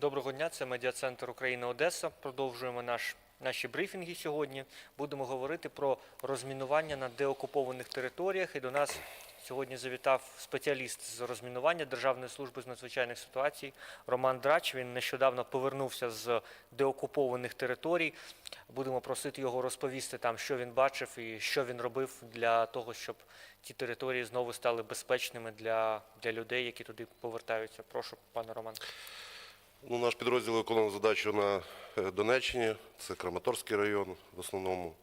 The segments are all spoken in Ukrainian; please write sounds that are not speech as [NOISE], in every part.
Доброго дня, це медіа-центр Україна Одеса. Продовжуємо наш, наші брифінги сьогодні. Будемо говорити про розмінування на деокупованих територіях. І до нас сьогодні завітав спеціаліст з розмінування Державної служби з надзвичайних ситуацій Роман Драч. Він нещодавно повернувся з деокупованих територій. Будемо просити його розповісти там, що він бачив і що він робив для того, щоб ті території знову стали безпечними для, для людей, які туди повертаються. Прошу, пане Роман. Ну, наш підрозділ виконував задачу на е, Донеччині, це Краматорський район в основному.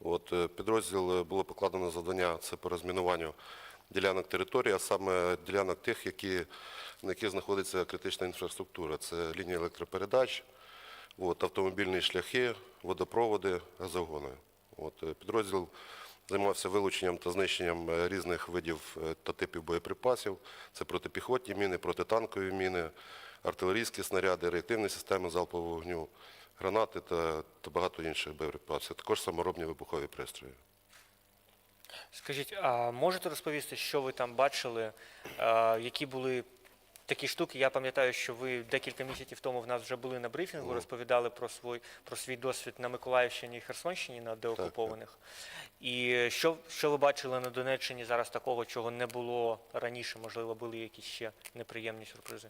От, е, підрозділ е, було покладено завдання це по розмінуванню ділянок території, а саме ділянок тих, які, на яких знаходиться критична інфраструктура. Це лінії електропередач, от, автомобільні шляхи, водопроводи, газогони. От, підрозділ займався вилученням та знищенням різних видів та типів боєприпасів. Це протипіхотні міни, протитанкові міни, артилерійські снаряди, реактивні системи залпового вогню, гранати та, та багато інших боєприпасів. Також саморобні вибухові пристрої. Скажіть, а можете розповісти, що ви там бачили, а, які були такі штуки? Я пам'ятаю, що ви декілька місяців тому в нас вже були на брифінгу, розповідали про свій, про свій досвід на Миколаївщині і Херсонщині на деокупованих. І що, що ви бачили на Донеччині зараз такого, чого не було раніше? Можливо, були якісь ще неприємні сюрпризи?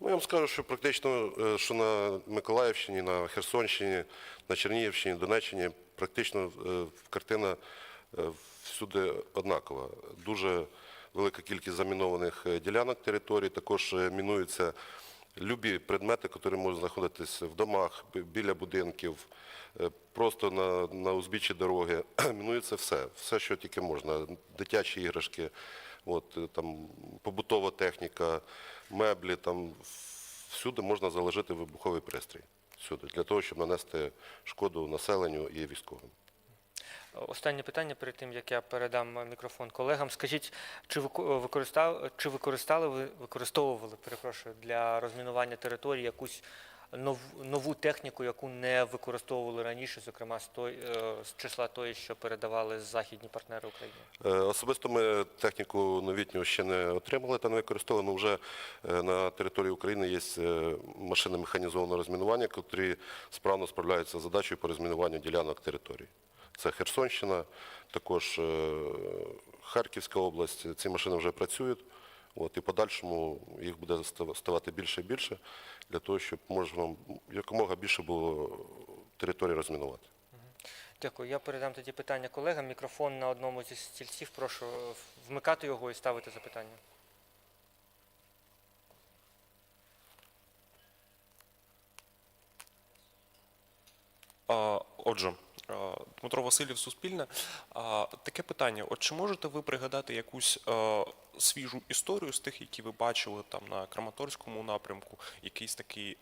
Ну, я вам скажу, що практично, е, що на Миколаївщині, на Херсонщині, на Чернігівщині, Донеччині, практично е, картина е, всюди однакова. Дуже велика кількість замінованих ділянок території, також мінуються любі предмети, які можуть знаходитися в домах, біля будинків, просто на, на узбіччі дороги. [CLEARS THROAT] Мінується все, все, що тільки можна. Дитячі іграшки, от, там, побутова техніка, меблі, там всюди можна залежати вибуховий пристрій. Всюди, для того, щоб нанести шкоду населенню і військовим. Останнє питання перед тим, як я передам мікрофон колегам. Скажіть, чи вико- використав, чи використали ви використовували, перепрошую, для розмінування території якусь нову, нову техніку, яку не використовували раніше, зокрема з той е, з числа тої, що передавали західні партнери України? Е, Особисто ми техніку новітню ще не отримали та не використовували, але вже е, на території України є машини механізованого розмінування, які справно справляються з задачею по розмінуванню ділянок території. Це Херсонщина, також Харківська область. Ці машини вже працюють. От, і подальшому їх буде ставати більше і більше для того, щоб можна якомога більше було території розмінувати. Дякую. Я передам тоді питання колегам. Мікрофон на одному зі стільців. Прошу вмикати його і ставити запитання. Отже, Дмитро Васильєв, Суспільне. Таке питання: от чи можете ви пригадати якусь свіжу історію з тих, які ви бачили там на Краматорському напрямку, якийсь такий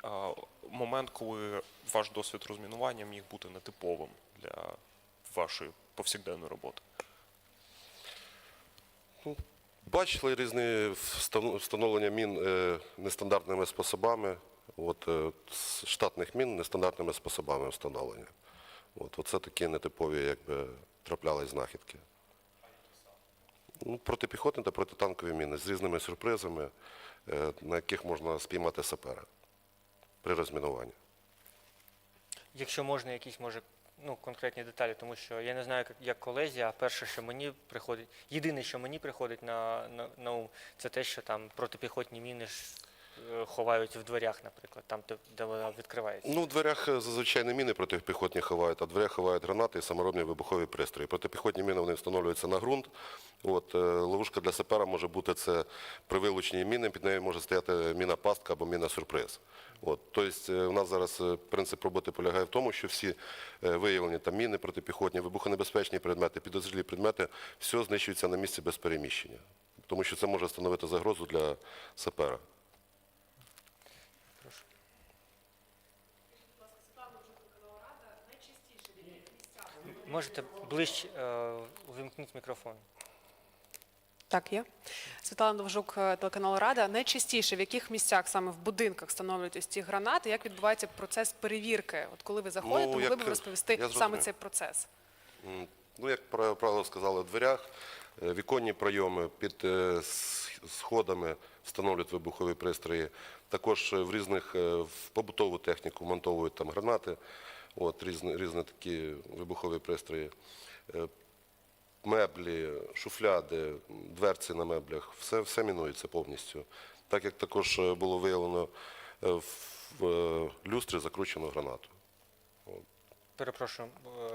момент, коли ваш досвід розмінування міг бути нетиповим для вашої повсякденної роботи? Бачили різні встановлення мін е, нестандартними способами, от, е, штатних мін нестандартними способами встановлення. От, оце такі нетипові якби, траплялись знахідки. Ну, протипіхотні та протитанкові міни з різними сюрпризами, е, на яких можна спіймати сапера при розмінуванні. Якщо можна, якісь може ну, конкретні деталі, тому що я не знаю, як, колезі, а перше, що мені приходить, єдине, що мені приходить на, на, на ум, це те, що там протипіхотні міни ховають в дверях, наприклад, там, де, вона відкривається. Ну, в дверях е, зазвичай не міни протипіхотні ховають, а в дверях ховають гранати і саморобні вибухові пристрої. Протипіхотні міни вони встановлюються на ґрунт. От, е, ловушка для сапера може бути це при вилученні міни, під нею може стояти міна пастка або міна сюрприз. От, тобто е, у нас зараз е, принцип роботи полягає в тому, що всі е, виявлені там міни, протипіхотні, вибухонебезпечні предмети, підозрілі предмети, все знищується на місці без переміщення. Тому що це може становити загрозу для сапера. Можете ближче е, увімкніть мікрофон. Так, є. Світлана Довжук, е, телеканал Рада. Найчастіше в яких місцях саме в будинках встановлюють ось ці гранати? Як відбувається процес перевірки? От коли ви заходите, Ну, могли б розповісти саме цей процес? Ну, як правило сказали, в дверях, е, віконні пройоми під е, сходами встановлюють вибухові пристрої. Також е, в різних е, в побутову техніку монтовують там гранати, от, різні, різні такі вибухові пристрої. Е, Меблі, шуфляди, дверці на меблях, все, все мінується повністю. Так як також е, було виявлено е, в люстрі закручену гранату. Перепрошую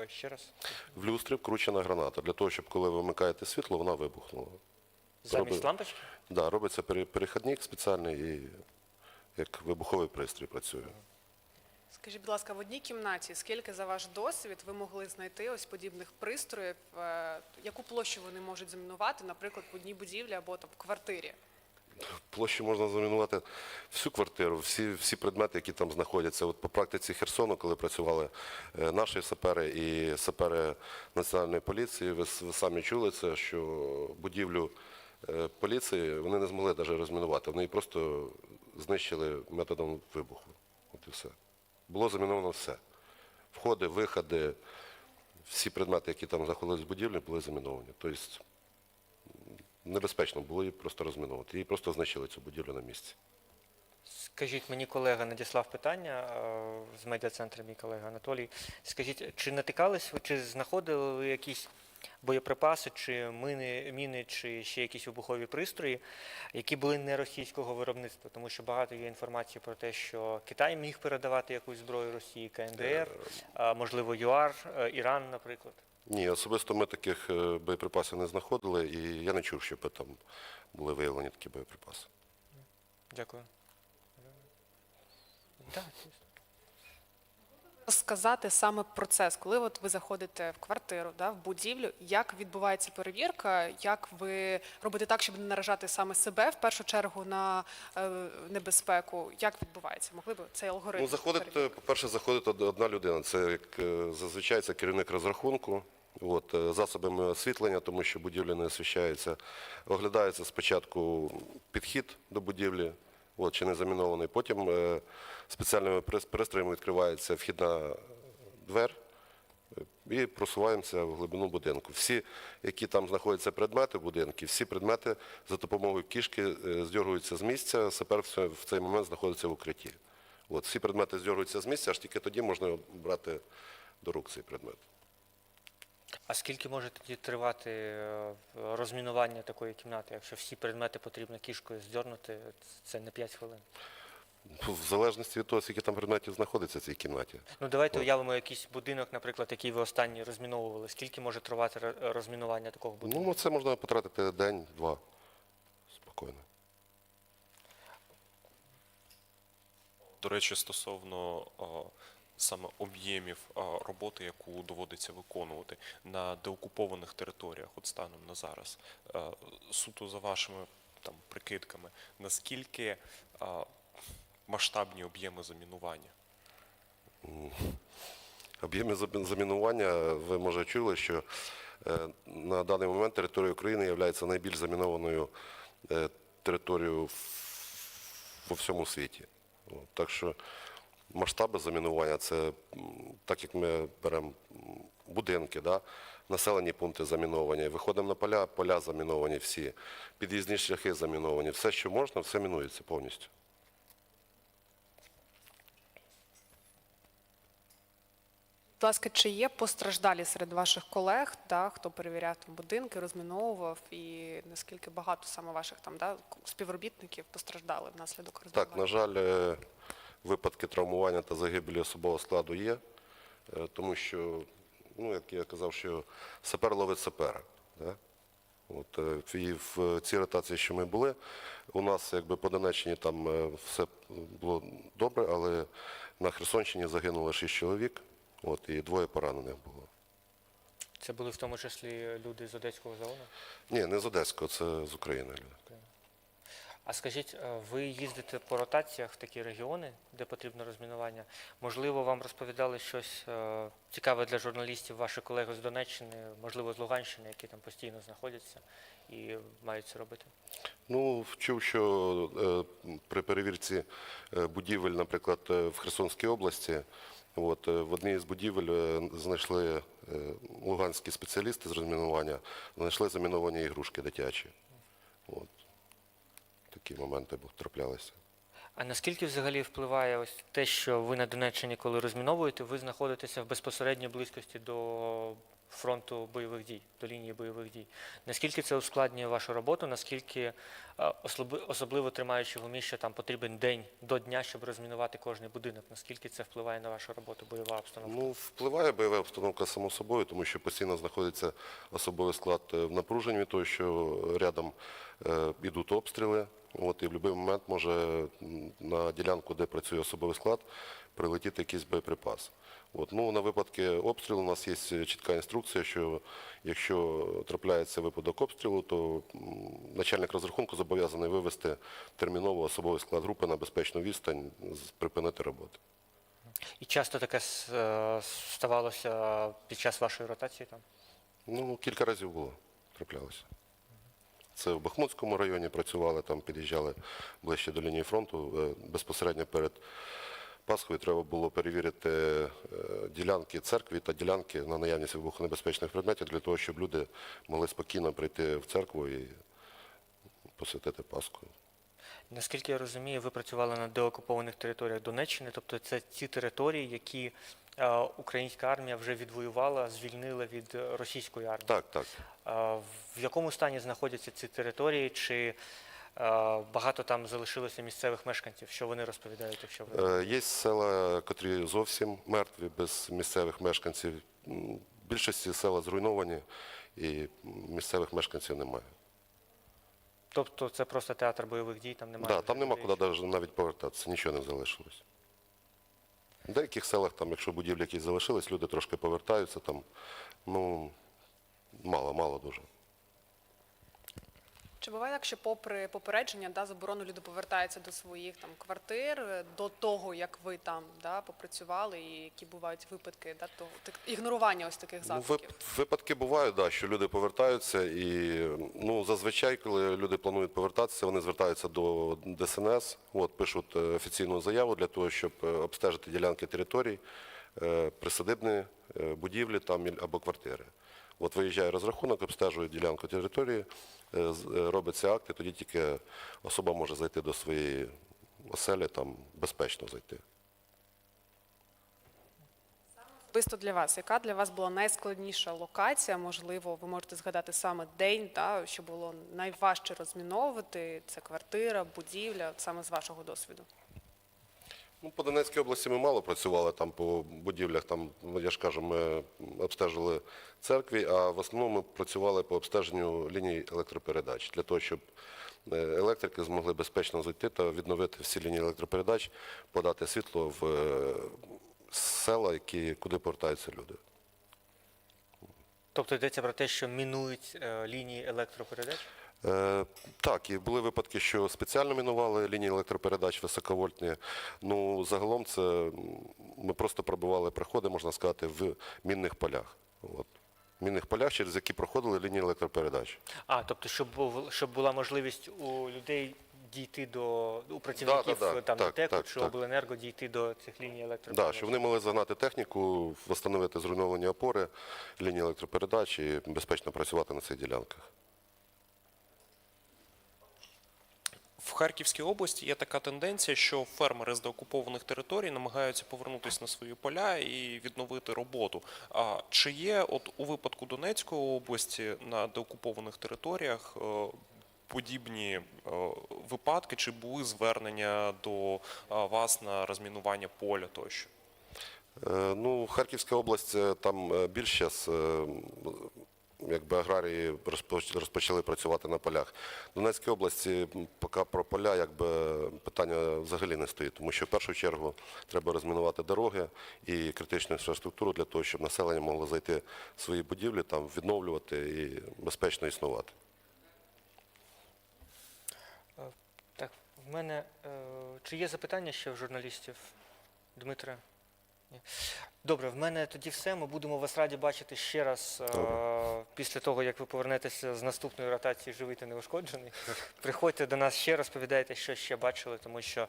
ще раз. В люстрі вкручена граната для того, щоб коли ви вмикаєте світло, вона вибухнула. Замість Зроби- лампочки? Да, робиться перехідник спеціальний і як вибуховий пристрій працює. Скажіть, будь ласка, в одній кімнаті скільки за ваш досвід ви могли знайти ось подібних пристроїв? е, Яку площу вони можуть замінувати, наприклад, в одній будівлі або там в квартирі? Площі можна замінувати всю квартиру, всі, всі предмети, які там знаходяться. От по практиці Херсону, коли працювали е, наші сапери і сапери Національної поліції, ви, ви самі чули це, що будівлю е, поліції вони не змогли навіть розмінувати. Вони просто знищили методом вибуху. От і все. Було заміновано все. Входи, виходи, всі предмети, які там знаходились в будівлі, були заміновані. Тобто небезпечно було її просто розміновувати. Її просто знищили цю будівлю на місці. Скажіть, мені колега надіслав питання е, з медіа-центру, мій колега Анатолій. Скажіть, чи натикались ви, чи знаходили ви якісь боєприпаси, чи мини, міни, чи ще якісь вибухові пристрої, які були не російського виробництва? Тому що багато є інформації про те, що Китай міг передавати якусь зброю Росії, КНДР, можливо, ЮАР, е, Іран, наприклад. Ні, особисто ми таких е, боєприпасів не знаходили, і я не чув, щоб там були виявлені такі боєприпаси. Дякую. Так, звісно. Сказати саме процес, коли от ви заходите в квартиру, да, в будівлю, як відбувається перевірка, як ви робите так, щоб не наражати саме себе в першу чергу на е, небезпеку? Як відбувається? Могли б цей алгоритм? Ну, заходить, е, по-перше, заходить одна людина. Це як е, зазвичай це керівник розрахунку. От, е, засобами освітлення, тому що будівля не освіщається. Оглядається спочатку підхід до будівлі, от, чи не замінований. Потім е, спеціальними пристроями відкривається вхідна двер е, і просуваємося в глибину будинку. Всі, які там знаходяться предмети в будинку, всі предмети за допомогою кішки е, з місця, сапер в цей- момент знаходиться в укритті. От, всі предмети здергуються з місця, аж тільки тоді можна брати до рук цей предмет. А скільки може тоді тривати е, розмінування такої кімнати, якщо всі предмети потрібно кішкою здернути, це не 5 хвилин? В залежності від того, скільки там предметів знаходиться в цій кімнаті. Ну давайте уявимо якийсь будинок, наприклад, який ви останній розміновували. Скільки може тривати розмінування такого будинку? Ну, це можна потратити день-два. Спокійно. До речі, стосовно саме об'ємів роботи, яку доводиться виконувати на деокупованих територіях, от станом на зараз, суто за вашими там прикидками, наскільки масштабні об'єми замінування? Об'єми замінування, ви може чули, що е, на даний момент територія України є найбільш замінованою е, територією в- всьому світі. Так що масштаби замінування це так як ми беремо будинки, да, населені пункти заміновані, виходимо на поля, поля заміновані всі, під'їзні шляхи заміновані, все, що можна, все мінується повністю. Будь ласка, чи є постраждалі серед ваших колег, да, хто перевіряв там будинки, розміновував, і наскільки багато саме ваших там да, співробітників постраждали внаслідок розмінування? Так, на жаль, е, випадки травмування та загибелі особового складу є, е, тому що, ну, як я казав, що сапер ловить сапера. Да? От, е, і в цій ротації, що ми були, у нас якби по Донеччині там е, все було добре, але на Херсонщині загинуло 6 чоловік, от, і двоє поранених було. Це були в тому числі люди з Одеського заводу? Ні, не з Одеського, це з України люди. А скажіть, е, ви їздите по ротаціях в такі регіони, де потрібно розмінування? Можливо, вам розповідали щось е, цікаве для журналістів, ваші колеги з Донеччини, можливо, з Луганщини, які там постійно знаходяться і мають це робити? Ну, чув, що е, при перевірці будівель, наприклад, в Херсонській області, от, в одній з будівель знайшли луганські спеціалісти з розмінування, знайшли заміновані ігрушки дитячі. От. Такі моменти траплялися. А наскільки взагалі впливає ось те, що ви на Донеччині, коли розміновуєте, ви знаходитеся в безпосередній близькості до фронту бойових дій, до лінії бойових дій? Наскільки це ускладнює вашу роботу? Наскільки е, особливо тримаючи в умі, що там потрібен день до дня, щоб розмінувати кожний будинок? Наскільки це впливає на вашу роботу, бойова обстановка? Ну, впливає бойова обстановка само собою, тому що постійно знаходиться особовий склад е, в напруженні того, що рядом е, йдуть обстріли. От, і в будь-який момент може на ділянку, де працює особовий склад, прилетіти якийсь боєприпас. От, ну, на випадки обстрілу у нас є чітка інструкція, що якщо трапляється випадок обстрілу, то начальник розрахунку зобов'язаний вивести терміново особовий склад групи на безпечну відстань, припинити роботу. І часто таке е, ставалося під час вашої ротації там? Ну, кілька разів було, траплялося. Це в Бахмутському районі працювали, там під'їжджали ближче до лінії фронту. Е, Безпосередньо перед Пасхою треба було перевірити е, ділянки церкви та ділянки на наявність вибухонебезпечних предметів для того, щоб люди могли спокійно прийти в церкву і посвятити Пасху. Наскільки я розумію, ви працювали на деокупованих територіях Донеччини, тобто це ті території, які е, українська армія вже відвоювала, звільнила від е, російської армії. Так, так. В якому стані знаходяться ці території? Чи е, багато там залишилося місцевих мешканців? Що вони розповідають, якщо ви Е, Є села, котрі зовсім мертві, без місцевих мешканців. Більшості села зруйновані і місцевих мешканців немає. Тобто це просто театр бойових дій, там немає. Да, там нема куди навіть, навіть повертатися, нічого не залишилось. В деяких селах, там, якщо будівлі якісь залишились, люди трошки повертаються, там, ну, мало, мало дуже. Чи буває так, що попри попередження да, заборону люди повертаються до своїх там квартир е, до того, як ви там да, попрацювали, і які бувають випадки да, того так, ігнорування ось таких Ну, вип- випадки бувають, да, що люди повертаються, і ну, зазвичай, коли люди планують повертатися, вони звертаються до ДСНС, от, пишуть е, офіційну заяву для того, щоб е, обстежити ділянки територій, присадибні будівлі там, або квартири. От виїжджає розрахунок, обстежує ділянку території, робиться акт, і тоді тільки особа може зайти до своєї оселі, там безпечно зайти. Особисто для вас, яка для вас була найскладніша локація? Можливо, ви можете згадати саме день, та, що було найважче розміновувати? Це квартира, будівля, саме з вашого досвіду. Ну, по Донецькій області ми мало працювали там по будівлях. Там, ну, я ж кажу, ми обстежили церкві, а в основному ми працювали по обстеженню ліній електропередач для того, щоб е, електрики змогли безпечно зайти та відновити всі лінії електропередач, подати світло в е, села, які, куди повертаються люди. Тобто йдеться про те, що мінують е, лінії електропередач? Е, так, і були випадки, що спеціально мінували лінії електропередач високовольтні. Ну, загалом це ми просто пробивали приходи, можна сказати, в мінних полях. От. В мінних полях, через які проходили лінії електропередач. А, тобто, щоб, був, щоб була можливість у людей дійти до у працівників да, там так, ТЕКу так, чи так. обленерго дійти до цих ліній Да, електропередач. щоб вони могли загнати техніку, встановити зруйновані опори, лінії електропередач і безпечно працювати на цих ділянках. В Харківській області є така тенденція, що фермери з деокупованих територій намагаються повернутися на свої поля і відновити роботу. А чи є от у випадку Донецької області на деокупованих територіях е, подібні е, випадки, чи були звернення до е, вас на розмінування поля тощо? Е, Ну, Харківська область, там більш зараз якби аграрії розпоч- розпочали працювати на полях. В Донецькій області поки про поля якби питання взагалі не стоїть, тому що в першу чергу треба розмінувати дороги і критичну інфраструктуру для того, щоб населення могло зайти в свої будівлі, там відновлювати і безпечно існувати. В мене е, чи є запитання ще в журналістів? Дмитре? Ні. Добре, в мене тоді все. Ми будемо вас раді бачити ще раз е, після того, як ви повернетеся з наступної ротації живий та неушкоджений. Приходьте до нас ще, розповідайте, що ще бачили, тому що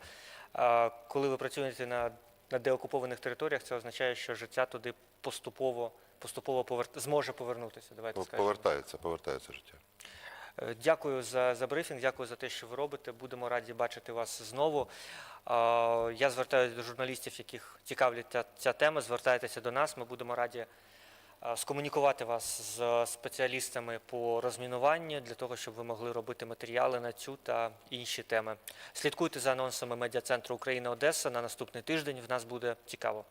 е, коли ви працюєте на, на деокупованих територіях, це означає, що життя туди поступово, поступово поверт... зможе повернутися. Давайте Ну, скажемо. Повертається, повертається життя. Е, Дякую за, за брифінг, дякую за те, що ви робите. Будемо раді бачити вас знову. Я звертаюся до журналістів, яких цікавлять ця, ця тема. Звертайтеся до нас. Ми будемо раді скомунікувати вас з спеціалістами по розмінуванню для того, щоб ви могли робити матеріали на цю та інші теми. Слідкуйте за анонсами медіа центру Україна Одеса на наступний тиждень. В нас буде цікаво.